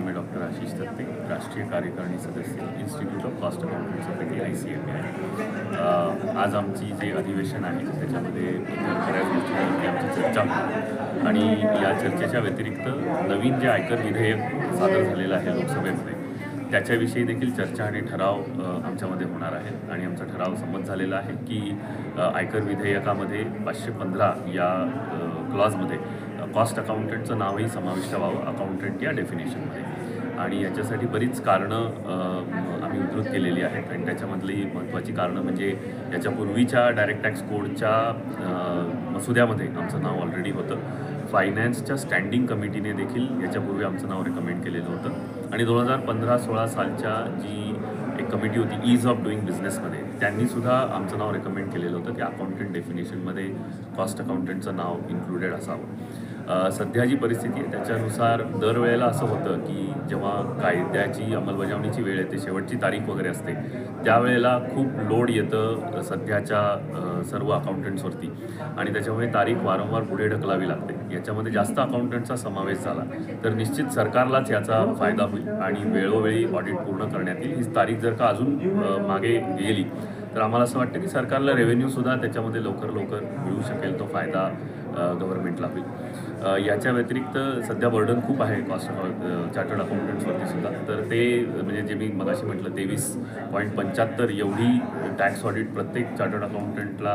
मी doctor Ashish दत्ते राष्ट्रीय कार्यकारिणी सदस्य इन्स्टिट्यूट ऑफ कॉस्ट अकाउंटंटसाठी आय सी एम आहे. आज आमची जे अधिवेशन आहे त्याच्यामध्ये इतर बऱ्याच गोष्टींवरती आमची चर्चा होती आणि या चर्चेच्या व्यतिरिक्त नवीन जे आयकर विधेयक सादर झालेलं आहे लोकसभेमध्ये त्याच्याविषयी देखील चर्चा आणि ठराव आमच्यामध्ये होणार आहे आणि आमचा ठराव संमत झालेला आहे की आयकर विधेयकामध्ये पाचशे पंधरा या क्लॉजमध्ये. कॉस्ट अकाउंटंटचं नावही समाविष्ट व्हावं अकाउंटंट या डेफिनेशनमध्ये. आणि याच्यासाठी बरीच कारणं आम्ही उद्धृत केलेली आहेत. आणि त्याच्यामधली महत्त्वाची कारणं म्हणजे याच्यापूर्वीच्या डायरेक्ट टॅक्स कोडच्या मसुद्यामध्ये आमचं नाव ऑलरेडी होतं. फायनान्सच्या स्टँडिंग कमिटीने देखील याच्यापूर्वी आमचं नाव रेकमेंड केलेलं होतं. आणि दोन हजार पंधरा सोळा सालच्या जी एक कमिटी होती ईज ऑफ डुईंग बिझनेसमध्ये त्यांनीसुद्धा आमचं नाव रेकमेंड केलेलं होतं की अकाउंटंट डेफिनेशनमध्ये कॉस्ट अकाउंटंटचं नाव इन्क्लुडेड असावं. सध्या जी परिस्थिती आहे त्याच्यानुसार दरवेळेला असं होतं की जेव्हा कायद्याची अंमलबजावणीची वेळ येते शेवटची तारीख वगैरे असते त्यावेळेला खूप लोड येतं सध्याच्या सर्व अकाउंटंट्सवरती आणि त्याच्यामुळे तारीख वारंवार पुढे ढकलावी लागते. याच्यामध्ये जास्त अकाउंटंटचा समावेश झाला तर निश्चित सरकारलाच याचा फायदा होईल आणि वेळोवेळी ऑडिट पूर्ण करण्यात येईल. ही तारीख जर का अजून मागे गेली तर आम्हाला असं वाटतं की सरकारला रेव्हेन्यूसुद्धा त्याच्यामध्ये लवकर लवकर मिळू शकेल. तो फायदा गव्हर्नमेंटला होईल याच्या व्यतिरिक्त सध्या बर्डन खूप आहे कॉस्ट चार्टर्ड अकाउंटंट्सवरती सुद्धा. तर ते म्हणजे जे मी मगाशी म्हटलं तेवीस पॉईंट पंच्याहत्तर एवढी टॅक्स ऑडिट प्रत्येक चार्टर्ड अकाउंटंटला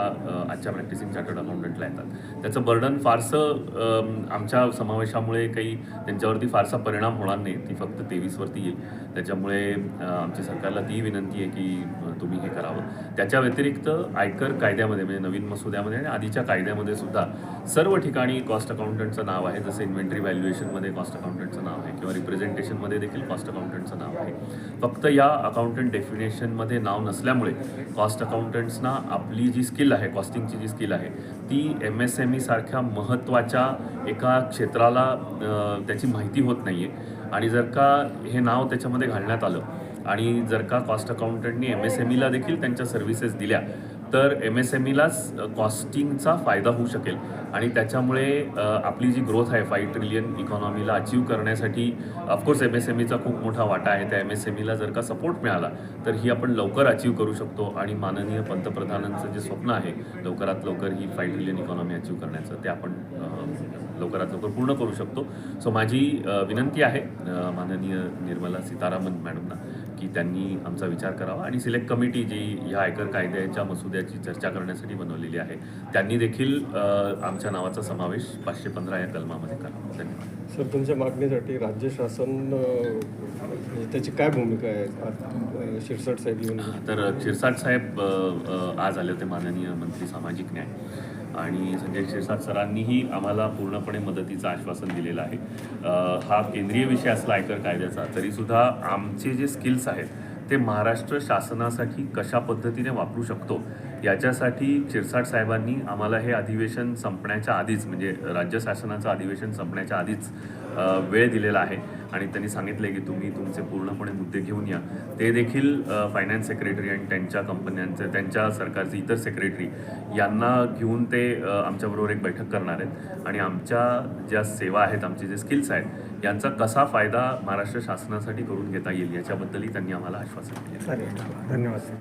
आजच्या प्रॅक्टिसिंग चार्टर्ड अकाउंटंटला येतात. त्याचं बर्डन फारसं आमच्या समावेशामुळे काही त्यांच्यावरती फारसा परिणाम होणार नाही. ती फक्त तेवीसवरती येईल. त्याच्यामुळे आमच्या सरकारला ती विनंती आहे की तुम्ही हे करावं. त्याच्या व्यतिरिक्त आयकर कायद्यामध्ये म्हणजे नवीन मसुद्यामध्ये आणि आधीच्या कायद्यामध्ये सुद्धा सर्व ठिकाणी कॉस्ट अकाउंटंटचं नाव आहे जसं इन्व्हेंटरी व्हॅल्युएशनमध्ये कॉस्ट अकाउंटंटचं नाव आहे किंवा रिप्रेझेंटेशनमध्ये देखील कॉस्ट अकाउंटंटचं नाव आहे. फक्त या अकाउंटंट डेफिनेशनमध्ये नाव नसल्यामुळे कॉस्ट अकाउंटंट्सना आपली जी स्किल आहे कॉस्टिंगची जी स्किल आहे ती एम एस एम ईसारख्या महत्त्वाच्या एका क्षेत्राला त्याची माहिती होत नाही आहे आणि जर का हे नाव त्याच्यामध्ये घालण्यात आलं आणि जर का कॉस्ट अकाउंटंटनी एम एस एम ईला देखील त्यांच्या सर्व्हिसेस दिल्या तर एम एस एम ईलाच कॉस्टिंगचा फायदा होऊ शकेल. आणि त्याच्यामुळे आपली जी ग्रोथ आहे फाईव्ह ट्रिलियन इकॉनॉमीला अचीव करण्यासाठी of course M S M Icha खूप मोठा वाटा आहे. त्या एम एस एम ईला जर का सपोर्ट मिळाला तर ही आपण लवकर अचीव करू शकतो. आणि माननीय पंतप्रधानांचं जे स्वप्न आहे लवकरात लवकर ही फाईव्ह ट्रिलियन इकॉनॉमी अचीव करण्याचं ते आपण लवकरात लवकर पूर्ण करू शकतो. सो माझी विनंती आहे माननीय निर्मला सीतारामन मॅडमना. की त्यांनी आमचा विचार करावा आणि सिलेक्ट कमिटी जी ह्या आयकर कायद्याच्या मसुद्याची चर्चा करण्यासाठी बनवलेली आहे त्यांनी देखील आमच्या नावाचा समावेश पाचशे पंधरा या कलमामध्ये करावा. धन्यवाद. सर तुमच्या मागणीसाठी राज्य शासन म्हणजे त्याची काय भूमिका आहे? शिरसाट साहेब येऊन तर शिरसाट साहेब आज आले होते माननीय मंत्री सामाजिक न्याय. आणि संजय शिरसाट सरांनीही आम्हाला पूर्णपणे मदतीचं आश्वासन दिलेलं आहे. हा केंद्रीय विषय असला आयकर कायद्याचा तरीसुद्धा आमचे जे स्किल्स आहेत ते महाराष्ट्र शासनासाठी कशा पद्धतीने वापरू शकतो याच्यासाठी शिरसाट साहेबांनी आम्हाला हे अधिवेशन संपण्याच्या आधीच म्हणजे राज्य शासनाचं अधिवेशन संपण्याच्या आधीच वेळ दिलेला आहे. आणि त्यांनी सांगितलं की तुम्ही तुमचे पूर्णपणे मुद्दे घेऊन या. ते देखील फायनान्स सेक्रेटरी आणि त्यांच्या कंपन्यांचे त्यांच्या सरकारचे इतर सेक्रेटरी यांना घेऊन ते आमच्याबरोबर एक बैठक करणार आहेत. आणि आमच्या ज्या सेवा आहेत आमचे जे स्किल्स आहेत यांचा कसा फायदा महाराष्ट्र शासनासाठी करून घेता येईल याच्याबद्दलही त्यांनी आम्हाला आश्वासन दिले. धन्यवाद. सर